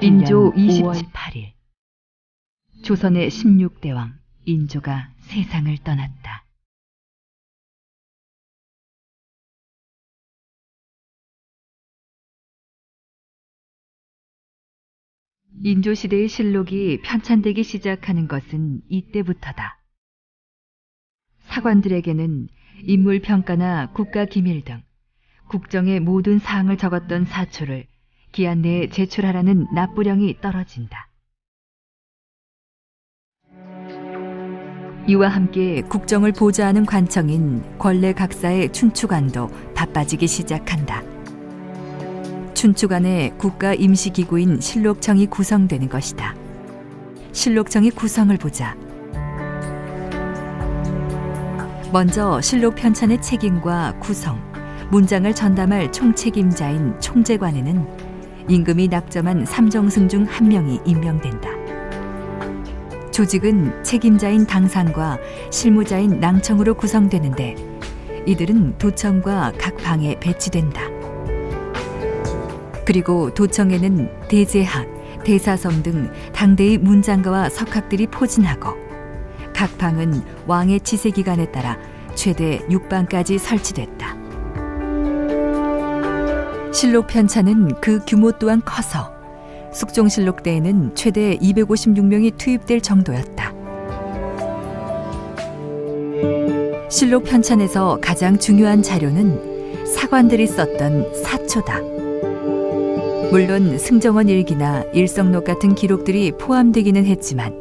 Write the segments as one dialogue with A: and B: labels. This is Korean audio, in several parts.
A: 인조
B: 5월
A: 28일 조선의 16대 왕 인조가 세상을 떠났다. 인조 시대의 실록이 편찬되기 시작하는 것은 이때부터다. 사관들에게는 인물 평가나 국가 기밀 등 국정의 모든 사항을 적었던 사초를 기한 내에 제출하라는 납부령이 떨어진다. 이와 함께 국정을 보좌하는 관청인 권례 각사의 춘추관도 바빠지기 시작한다. 춘추관의 국가 임시기구인 실록청이 구성되는 것이다. 실록청의 구성을 보자. 먼저 실록 편찬의 책임과 구성, 문장을 전담할 총책임자인 총재관에는 임금이 낙점한 삼정승 중 한 명이 임명된다. 조직은 책임자인 당상과 실무자인 낭청으로 구성되는데 이들은 도청과 각 방에 배치된다. 그리고 도청에는 대제학, 대사성 등 당대의 문장가와 석학들이 포진하고 각 방은 왕의 치세 기간에 따라 최대 6방까지 설치됐다. 실록 편찬은 그 규모 또한 커서 숙종실록 때에는 최대 256명이 투입될 정도였다. 실록 편찬에서 가장 중요한 자료는 사관들이 썼던 사초다. 물론 승정원 일기나 일성록 같은 기록들이 포함되기는 했지만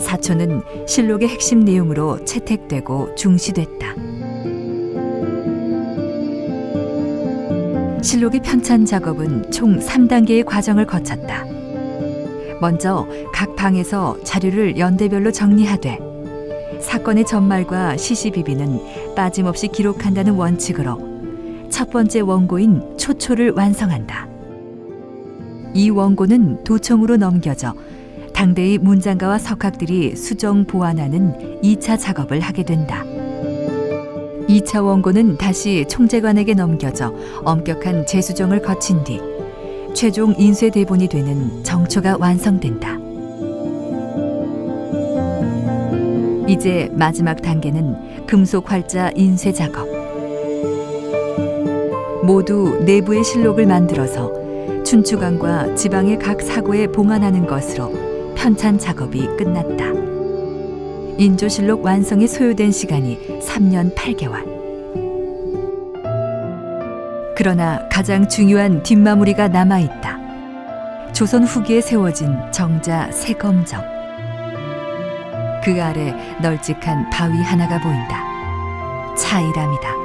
A: 사초는 실록의 핵심 내용으로 채택되고 중시됐다. 실록의 편찬 작업은 총 3단계의 과정을 거쳤다. 먼저 각 방에서 자료를 연대별로 정리하되 사건의 전말과 시시비비는 빠짐없이 기록한다는 원칙으로 첫 번째 원고인 초초를 완성한다. 이 원고는 도청으로 넘겨져 당대의 문장가와 석학들이 수정 보완하는 2차 작업을 하게 된다. 2차 원고는 다시 총재관에게 넘겨져 엄격한 재수정을 거친 뒤 최종 인쇄 대본이 되는 정초가 완성된다. 이제 마지막 단계는 금속 활자 인쇄 작업. 모두 내부의 실록을 만들어서 춘추관과 지방의 각 사고에 봉안하는 것으로 편찬 작업이 끝났다. 인조실록 완성이 소요된 시간이 3년 8개월. 그러나 가장 중요한 뒷마무리가 남아 있다. 조선 후기에 세워진 정자 세검정. 그 아래 널찍한 바위 하나가 보인다. 차이람이다.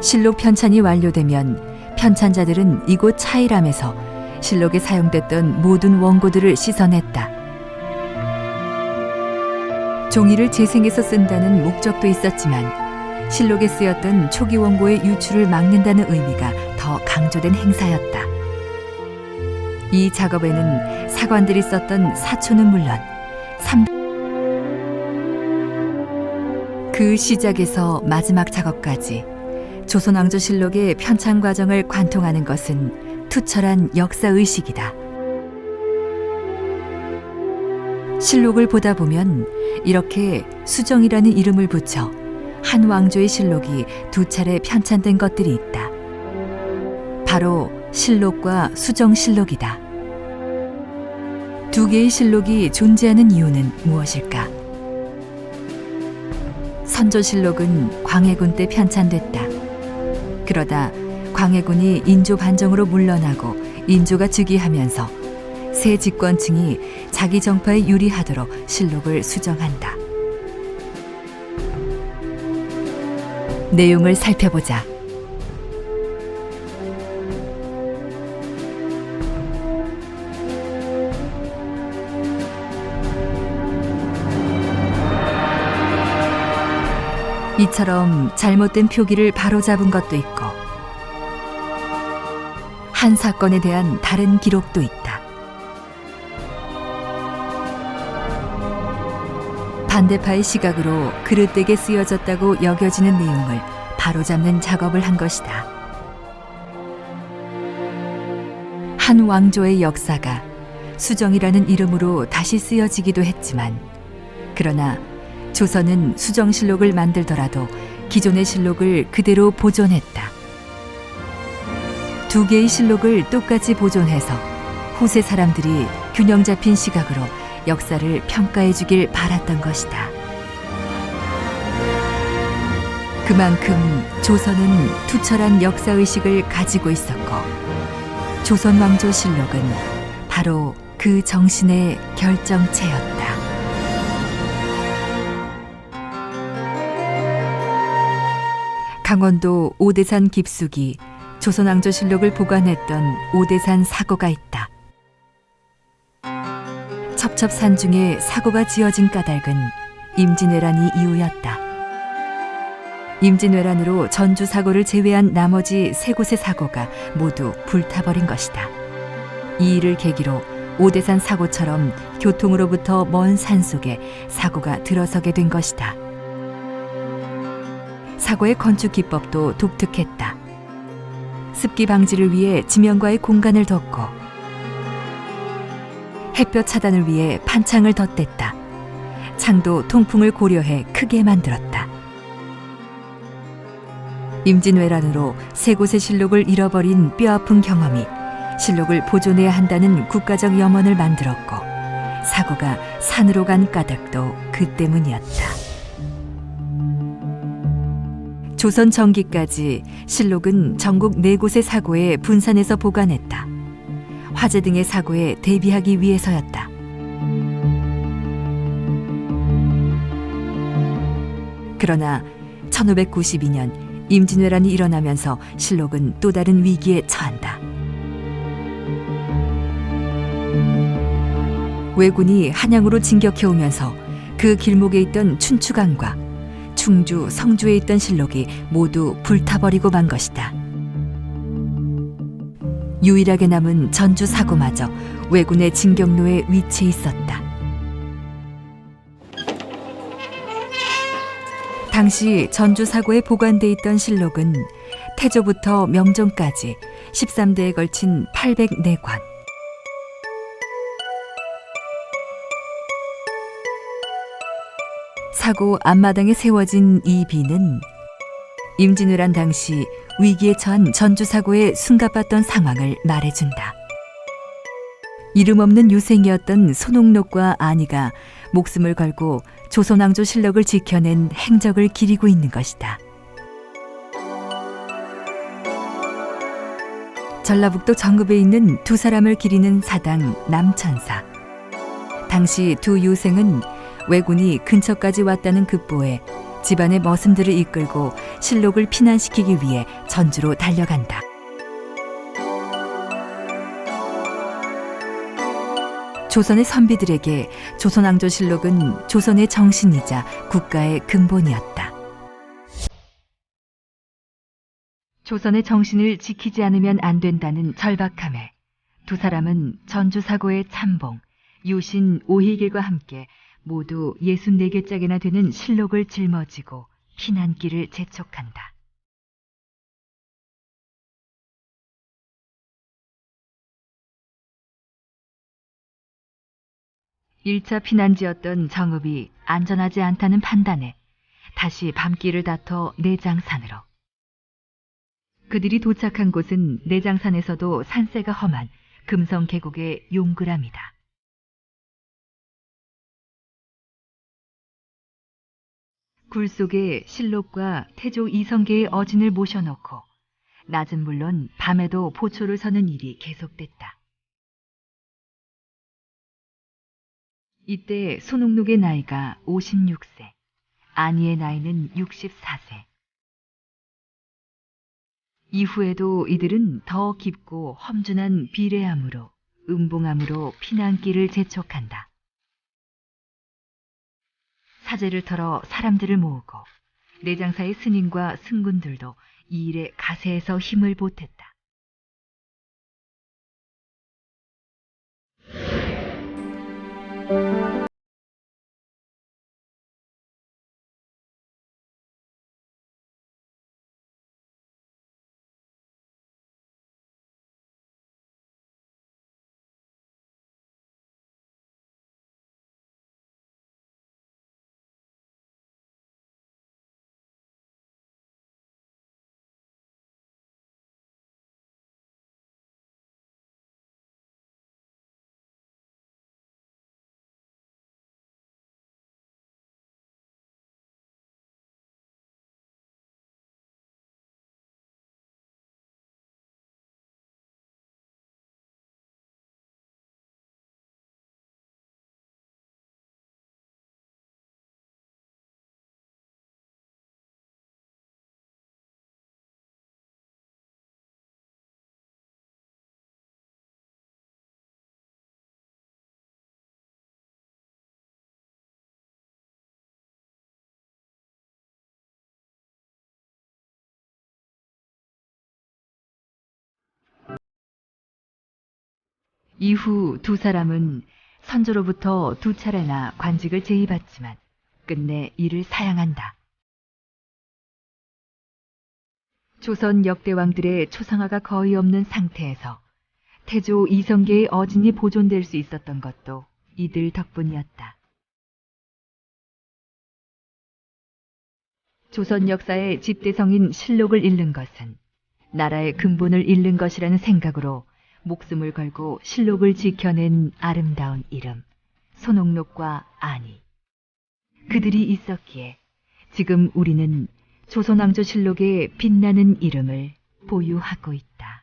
A: 실록 편찬이 완료되면 편찬자들은 이곳 차이람에서 실록에 사용됐던 모든 원고들을 씻어냈다. 종이를 재생해서 쓴다는 목적도 있었지만 실록에 쓰였던 초기 원고의 유출을 막는다는 의미가 더 강조된 행사였다. 이 작업에는 사관들이 썼던 사초는 물론 삼... 그 시작에서 마지막 작업까지 조선왕조실록의 편찬 과정을 관통하는 것은 투철한 역사 의식이다. 실록을 보다 보면 이렇게 수정이라는 이름을 붙여 한 왕조의 실록이 두 차례 편찬된 것들이 있다. 바로 실록과 수정실록이다. 두 개의 실록이 존재하는 이유는 무엇일까? 선조실록은 광해군 때 편찬됐다. 그러다 광해군이 인조 반정으로 물러나고 인조가 즉위하면서 새 집권층이 자기 정파에 유리하도록 실록을 수정한다. 내용을 살펴보자. 이처럼 잘못된 표기를 바로잡은 것도 있고 한 사건에 대한 다른 기록도 있다. 반대파의 시각으로 그릇되게 쓰여졌다고 여겨지는 내용을 바로잡는 작업을 한 것이다. 한 왕조의 역사가 수정이라는 이름으로 다시 쓰여지기도 했지만 그러나 조선은 수정실록을 만들더라도 기존의 실록을 그대로 보존했다. 두 개의 실록을 똑같이 보존해서 후세 사람들이 균형 잡힌 시각으로 역사를 평가해 주길 바랐던 것이다. 그만큼 조선은 투철한 역사의식을 가지고 있었고 조선 왕조 실록은 바로 그 정신의 결정체였다. 강원도 오대산 깊숙이 조선왕조 실록을 보관했던 오대산 사고가 있다. 첩첩산 중에 사고가 지어진 까닭은 임진왜란이 이유였다. 임진왜란으로 전주 사고를 제외한 나머지 세 곳의 사고가 모두 불타버린 것이다. 이 일을 계기로 오대산 사고처럼 교통으로부터 먼 산속에 사고가 들어서게 된 것이다. 사고의 건축 기법도 독특했다. 습기 방지를 위해 지면과의 공간을 뒀고 햇볕 차단을 위해 판창을 덧댔다. 창도 통풍을 고려해 크게 만들었다. 임진왜란으로 세 곳의 실록을 잃어버린 뼈아픈 경험이 실록을 보존해야 한다는 국가적 염원을 만들었고 사고가 산으로 간 까닭도 그 때문이었다. 조선 전기까지 실록은 전국 네 곳의 사고에 분산해서 보관했다. 화재 등의 사고에 대비하기 위해서였다. 그러나 1592년 임진왜란이 일어나면서 실록은 또 다른 위기에 처한다. 왜군이 한양으로 진격해 오면서 그 길목에 있던 춘추관과 충주, 성주에 있던 실록이 모두 불타버리고 만 것이다. 유일하게 남은 전주 사고마저 왜군의 진격로에 위치해 있었다. 당시 전주 사고에 보관돼 있던 실록은 태조부터 명종까지 13대에 걸친 804권. 사고 앞마당에 세워진 이 비는 임진왜란 당시 위기에 처한 전주 사고에 숨가빴던 상황을 말해준다. 이름 없는 유생이었던 손옥록과 안이가 목숨을 걸고 조선왕조 실록을 지켜낸 행적을 기리고 있는 것이다. 전라북도 정읍에 있는 두 사람을 기리는 사당 남천사. 당시 두 유생은 왜군이 근처까지 왔다는 급보에 집안의 머슴들을 이끌고 실록을 피난시키기 위해 전주로 달려간다. 조선의 선비들에게 조선왕조 실록은 조선의 정신이자 국가의 근본이었다. 조선의 정신을 지키지 않으면 안 된다는 절박함에 두 사람은 전주 사고의 참봉, 유신 오희길과 함께 모두 64개짝이나 되는 실록을 짊어지고 피난길을 재촉한다. 일차 피난지였던 정읍이 안전하지 않다는 판단에 다시 밤길을 다퉈 내장산으로. 그들이 도착한 곳은 내장산에서도 산세가 험한 금성 계곡의 용그람이다. 굴 속에 실록과 태조 이성계의 어진을 모셔놓고 낮은 물론 밤에도 보초를 서는 일이 계속됐다. 이때 손옥록의 나이가 56세, 안희의 나이는 64세. 이후에도 이들은 더 깊고 험준한 비례함으로 음봉함으로 피난길을 재촉한다. 사제를 털어 사람들을 모으고 내장사의 스님과 승군들도 이 일에 가세해서 힘을 보탰다. 이후 두 사람은 선조로부터 두 차례나 관직을 제의받지만 끝내 이를 사양한다. 조선 역대왕들의 초상화가 거의 없는 상태에서 태조 이성계의 어진이 보존될 수 있었던 것도 이들 덕분이었다. 조선 역사의 집대성인 실록을 잃는 것은 나라의 근본을 잃는 것이라는 생각으로 목숨을 걸고 실록을 지켜낸 아름다운 이름, 손옥록과 안희. 그들이 있었기에 지금 우리는 조선왕조 실록의 빛나는 이름을 보유하고 있다.